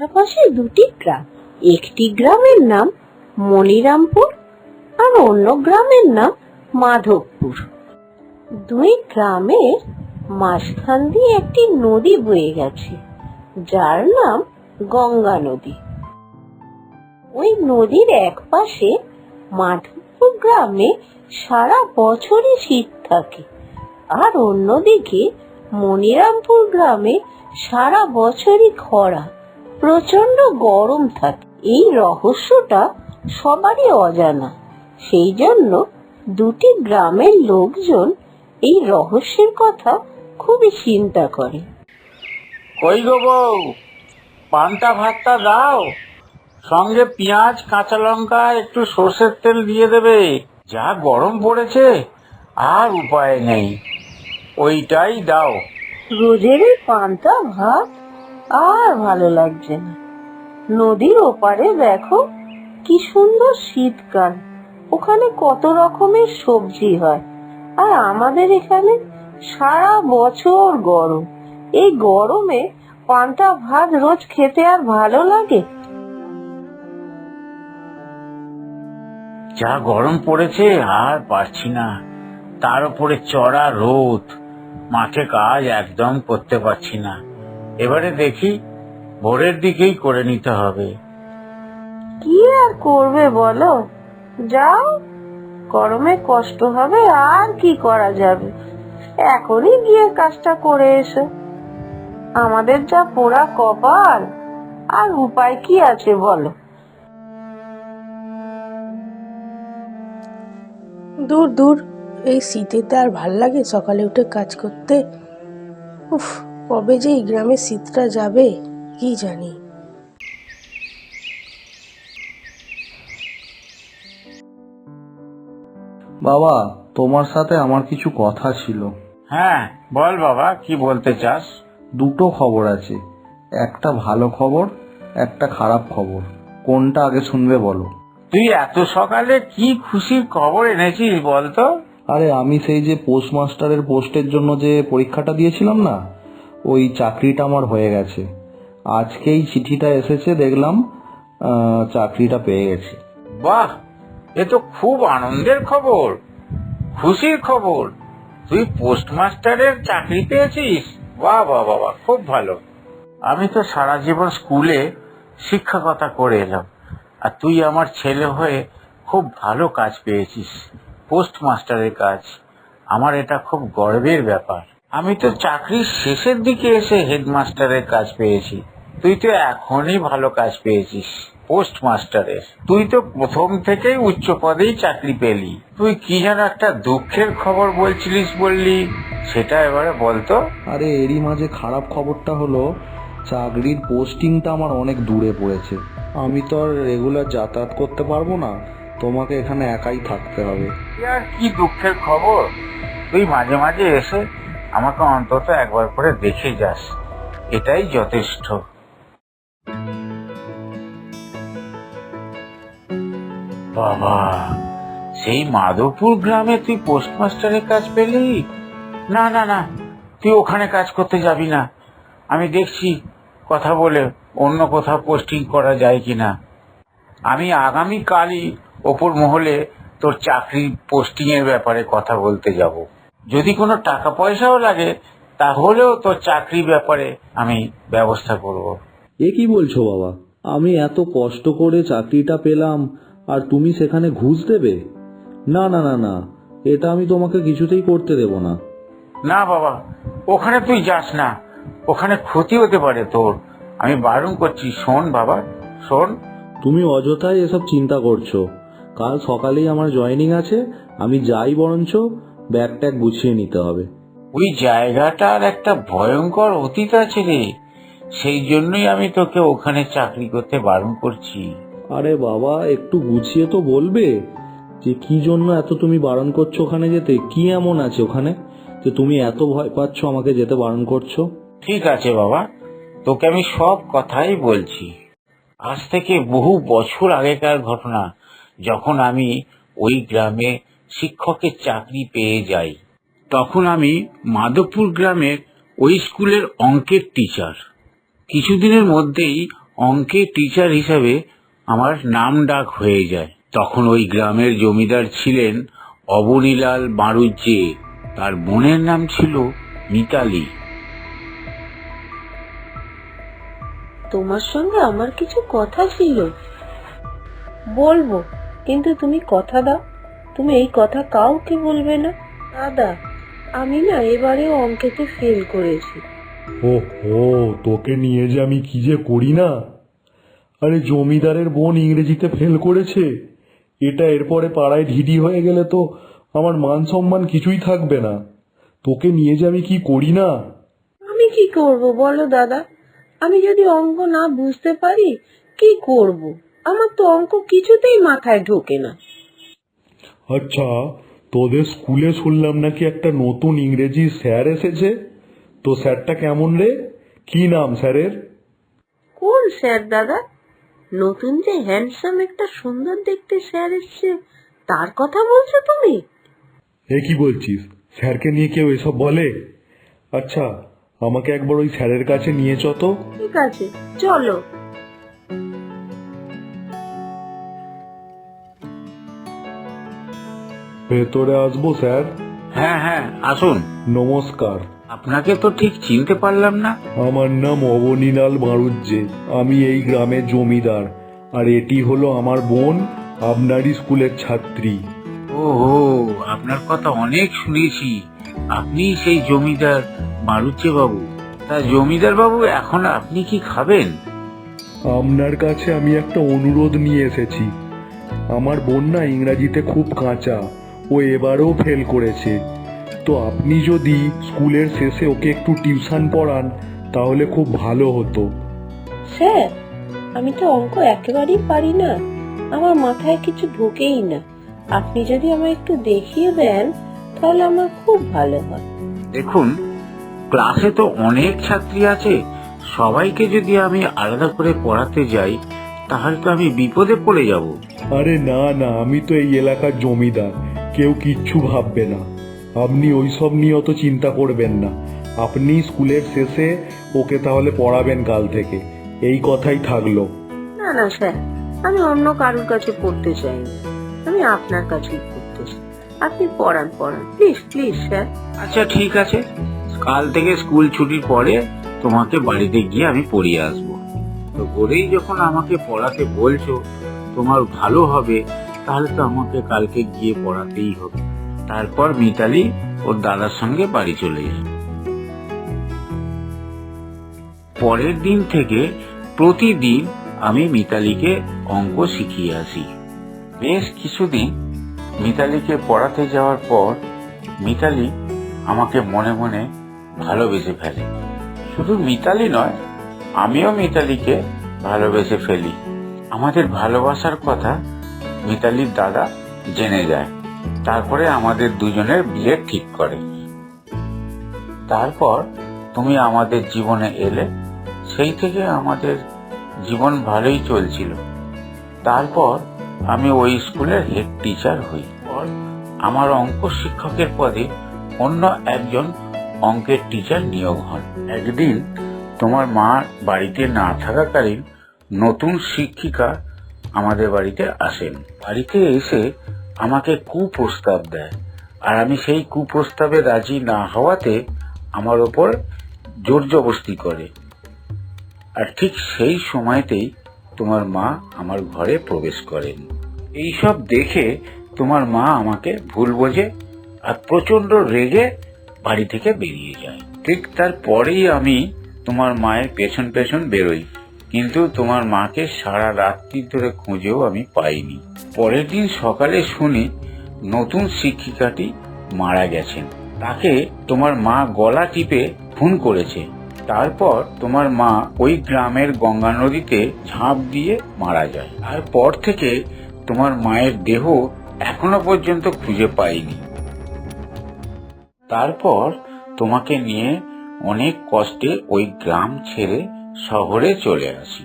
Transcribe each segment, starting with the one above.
পাশাপাশি দুটি গ্রাম। একটি গ্রামের নাম মনিরামপুর আর অন্য গ্রামের নাম মাধবপুর। দুই গ্রামের মাঝখান দিয়ে একটি নদী বয়ে গেছে, যার নাম গঙ্গা নদী। ওই নদীর এক পাশে মাধবপুর গ্রামে সারা বছরই শীত থাকে আর অন্যদিকে মনিরামপুর গ্রামে সারা বছরই খরা। প্রচণ্ড গরম থাকে। এই রহস্যটা সবারই অজানা। সেই জন্য দুটি গ্রামের লোকজন এই রহস্যের কথা খুবই চিন্তা করে। কই গো বউ? পান্তা ভাতটা দাও। সঙ্গে পেঁয়াজ কাঁচা লঙ্কা একটু সর্ষের তেল দিয়ে দেবে। যা গরম পড়েছে আর উপায় নেই। ওইটাই দাও। রোজের পান্তা ভাত আর ভালো লাগছে না। নদীর ওপারে দেখো কি সুন্দর শীতকাল। ওখানে কত রকমের সবজি হয়। আর আমাদের এখানে সারা বছর গরম। এই গরমে পান্তা ভাত রোজ খেতে আর ভালো লাগে? যা গরম পড়েছে আর পারছি না। তার উপরে চড়া রোদ। মাঠে কাজ একদম করতে পারছি না। এবারে দেখি ভোরের দিকেই করে নিতে হবে। কি আর করবে বলো? যাও গরমে কষ্ট হবে আর কি করা যাবে? এখনই গিয়ে কাজটা করে এসো। আমাদের যা পোড়া কপাল আর উপায় কি আছে বলো? দূর দূর এই শীতেতে আর ভালো লাগে সকালে উঠে কাজ করতে? উফ কবে যে এই গ্রামের শীতটা যাবে কি জানি। বাবা তোমার সাথে আমার কিছু কথা ছিল। হ্যাঁ বল বাবা কি বলতে চাস? দুটো খবর আছে। একটা ভালো খবর একটা খারাপ খবর। কোনটা আগে শুনবে বলো। তুই এত সকালে কি খুশির খবর এনেছিস বলতো? আরে আমি সেই যে পোস্টমাস্টারের পোস্টের জন্য যে পরীক্ষাটা দিয়েছিলাম না ওই চাকরিটা আমার হয়ে গেছে। আজকেই চিঠিটা এসেছে দেখলাম চাকরিটা পেয়ে গেছি। বাহ! এ তো খুব আনন্দের খবর। খুশির খবর। তুই পোস্টমাস্টারের চাকরি পেয়েছিস? বাহ বাহ বাহ, খুব ভালো। আমি তো সারা জীবন স্কুলে শিক্ষকতা করে এলাম। আর তুই আমার ছেলে হয়ে খুব ভালো কাজ পেয়েছিস। পোস্টমাস্টারের কাজ। আমার এটা খুব গর্বের ব্যাপার। আমি তো চাকরির শেষের দিকে এসে হেডমাস্টারের কাজ পেয়েছি। তুই তো এখনই ভালো কাজ পেয়েছিস পোস্টমাস্টারের। তুই তো প্রথম থেকেই উচ্চ পদেই চাকরি পেলি। তুই কি যেন একটা দুঃখের খবর বলছিলিস বললি সেটা এবারে বলতো আরে এরই মাঝে খারাপ খবরটা হলো চাকরির পোস্টিংটা আমার অনেক দূরে পড়েছে। আমি তো আর রেগুলার যাতায়াত করতে পারব না তোমাকে এখানে একাই থাকতে হবে। আর কি দুঃখের খবর? তুই মাঝে মাঝে এসে আমাকে অন্তত একবার করে দেখে যাস। এটাই যথেষ্ট। বাবা, সেই মাধবপুর গ্রামে তুই পোস্টমাস্টারের কাজ পেলি? না না না, তুই ওখানে কাজ করতে যাবি না। আমি দেখছি কথা বলে অন্য কোথাও পোস্টিং করা যায় কিনা। আমি আগামী কালই ওপর মহলে তোর চাকরি পোস্টিং এর ব্যাপারে কথা বলতে যাব। যদি কোনো টাকা পয়সাও লাগে তাহলেও তোর চাকরি ব্যাপারে আমি ব্যবস্থা করব। এ কি বলছো বাবা? আমি এত কষ্ট করে চাকরিটা পেলাম আর তুমি সেখানে ঘুষ দেবে? না না না না এটা আমি তোমাকে কিছুতেই করতে দেব না। না বাবা ওখানে তুই যাস না। ওখানে ক্ষতি হতে পারে তোর। আমি বারণ করছি শোন বাবা শোন। তুমি অযথাই এসব চিন্তা করছ। কাল সকালেই আমার জয়েনিং আছে আমি যাই বরঞ্চ ব্যাগ ট্যাগ গুছিয়ে নিতে হবে। ওই জায়গাটার একটা ভয়ঙ্কর অতীত আছে রে। সেই জন্যই আমি তোকে ওখানে চাকরি করতে বারণ করছি। আরে বাবা একটু গুছিয়ে তো বলবে যে কি জন্য এত তুমি বারণ করছ ওখানে যেতে? কি এমন আছে ওখানে যে তুমি এত ভয় পাচ্ছ আমাকে যেতে বারণ করছ? ঠিক আছে বাবা তোকে আমি সব কথাই বলছি। আজ থেকে বহু বছর আগেকার ঘটনা যখন আমি ওই গ্রামে শিক্ষকের চাকরি পেয়ে যাই। তখন আমি মাধবপুর গ্রামের ওই স্কুলের অঙ্কের টিচার কিছুদিনের মধ্যেই অঙ্কের টিচার হিসাবে আমার নাম ডাক হয়ে যায়। তখন ওই গ্রামের জমিদার ছিলেন অবনীলাল বাড়ুজ্জে তার বোনের নাম ছিল মিতালি। তোমার সঙ্গে আমার কিছু কথা ছিল। বলব, কিন্তু তুমি কথা দাও। তুমি এই কথা কাউকে বলবে না? দাদা আমি না এবারেও অঙ্কেতে ফেল করেছি। ও হো তোকে নিয়ে যে আমি কি যে করি না? আরে জমিদারের বোন ইংরেজিতে ফেল করেছে। এটা এরপরে পাড়ায় ঢিডি হয়ে গেলে তো আমার মান সম্মান কিছুই থাকবে না। তোকে নিয়ে যে আমি কি করি না? আমি কি করব বলো দাদা? আমি যদি অঙ্ক না বুঝতে পারি কি করব? আমার তো অঙ্ক কিছুতেই মাথায় ঢোকে না। আচ্ছা তোদের স্কুলে শুনলাম নাকি একটা নতুন ইংরেজি স্যার এসেছে? তো স্যারটা কেমন রে? কি নাম স্যারের? কোন স্যার দাদা? নতুন যে হ্যান্ডসাম একটা সুন্দর দেখতে স্যার এসছে তার কথা বলছো তুমি? এ কি বলছিস? স্যারকে নিয়ে কেউ এসব বলে? আচ্ছা আমাকে একবার ওই স্যারের কাছে নিয়ে চ তো। ঠিক আছে চলো। ভেতরে আসব স্যার? হ্যাঁ হ্যাঁ আসুন। নমস্কার। আপনাকে তো ঠিক চিনতে পারলাম না। আমার নাম অবনীলাল বাড়ুজ্জে আমি এই গ্রামের জমিদার। আর এটি হলো আমার বোন আপনারই স্কুলের ছাত্রী। ও আপনার কথা অনেক শুনেছি। আপনি সেই জমিদার মারুচে বাবু। তা জমিদার বাবু এখন আপনি কি খাবেন? আপনার কাছে আমি একটা অনুরোধ নিয়ে এসেছি। আমার বোন না ইংরাজিতে খুব কাঁচা। ও এবারও ফেল করেছে। তো আপনি যদি স্কুলের শেষে ওকে একটু টিউশন পড়ান তাহলে খুব ভালো হতো। স্যার আমি তো অঙ্ক একেবারেই পারি না। আমার মাথায় কিছু ঢোকেই না। আপনি যদি আমায় একটু দেখিয়ে দেন তাহলে আমার খুব ভালো হয়। দেখুন ক্লাসে তো অনেক ছাত্রী আছে। সবাইকে যদি আমি আলাদা করে পড়াতে যাই তাহলে তো আমি বিপদে পড়ে যাব। আরে না না আমি তো এই এলাকার জমিদার। কেউ কিচ্ছু ভাববে না। আপনি ওইসব নিয়ে অত চিন্তা করবেন না। আপনি স্কুলের শেষে ওকে তাহলে পড়াবেন কাল থেকে। এই কথাই থাকল। না না স্যার আমি অন্য কারোর কাছে পড়তে চাই না আমি আপনার কাছেই পড়তে চাই। আপনি পড়ান পড়ান। Please please sir. আচ্ছা ঠিক আছে। কাল থেকে স্কুল ছুটির পরে তোমাকে বাড়িতে গিয়ে আমি পড়িয়ে আসব। তো করেই যখন আমাকে পড়াতে বলছো তোমার ভালো হবে। তাহলে তো আমাকে কালকে গিয়ে পড়াতেই হবে। তারপর মিতালি ওর দাদার সঙ্গে বাড়ি চলে যায় পরের দিন থেকে প্রতিদিন আমি মিতালিকে অঙ্ক শিখিয়ে আসি। বেশ কিছুদিন মিতালিকে পড়াতে যাওয়ার পর মিতালি আমাকে মনে মনে ভালোবেসে ফেলে। শুধু মিতালি নয়, আমিও মিতালিকে ভালোবেসে ফেলি। আমাদের ভালোবাসার কথা মিতালির দাদা জেনে যায়। তারপরে আমাদের দুজনের বিয়ে ঠিক করে। তারপর তুমি আমাদের জীবনে এলে, সেই থেকে আমাদের জীবন ভালোই চলছিল। তারপর আমি ওই স্কুলের হেড টিচার হই। আমার অঙ্ক শিক্ষকের পদে অন্য একজন অঙ্কের টিচার নিয়োগ হন। একদিন তোমার মা বাড়িতে না থাকাকালীন নতুন শিক্ষিকা আমাদের বাড়িতে আসেন। বাড়িতে এসে আমাকে কুপ্রস্তাব দেয়। আর আমি সেই কুপ্রস্তাবে রাজি না হওয়াতে আমার ওপর জোর জবস্তি করে। আর ঠিক সেই সময়তেই তোমার মা আমার ঘরে প্রবেশ করেন। এইসব দেখে তোমার মা আমাকে ভুল বোঝে আর প্রচণ্ড রেগে বাড়ি থেকে বেরিয়ে যায়। ঠিক তারপরেই আমি তোমার মায়ের পেছন পেছন বেরোই। কিন্তু তোমার মাকে সারা রাত্রি ধরে খুঁজেও আমি পাইনি। পরের দিন সকালে শুনি নতুন শিক্ষিকাটি মারা গেছেন। তাকে তোমার মা গলা টিপে খুন করেছে। তারপর তোমার মা ওই গ্রামের গঙ্গা নদীতে ঝাঁপ দিয়ে মারা যায়। আর পর থেকে তোমার মায়ের দেহ এখনও পর্যন্ত খুঁজে পাইনি। তারপর তোমাকে নিয়ে অনেক কষ্টে ওই গ্রাম ছেড়ে শহরে চলে আসি।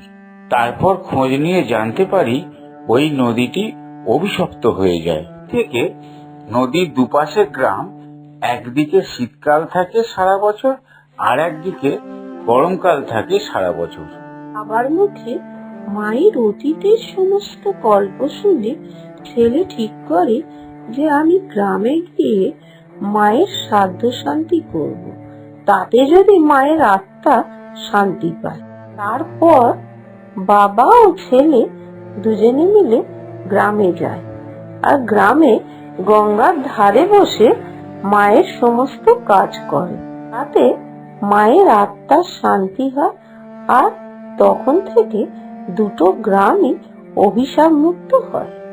তারপর খোঁজ নিয়ে জানতে পারি, ওই নদীটি অভিশপ্ত হয়ে যায়। থেকে নদীর দুপাশে গ্রাম, একদিকে শীতকাল থাকে সারা বছর, আর একদিকে গরমকাল থাকে সারা বছর। বাবার মুখে মায়ের অতীতের সমস্ত গল্প শুনে ছেলে ঠিক করে যে আমি গ্রামে গিয়ে মায়ের সাধ্য শান্তি করব। তাতে যদি মায়ের আত্মা শান্তি পায়। তারপর বাবা ও ছেলে দুজনে মিলে গ্রামে যায়। আর গ্রামে গঙ্গার ধারে বসে মায়ের সমস্ত কাজ করে। তাতে মায়ের আত্মার শান্তি হয় আর তখন থেকে দুটো গ্রামই অভিশাপ মুক্ত হয়।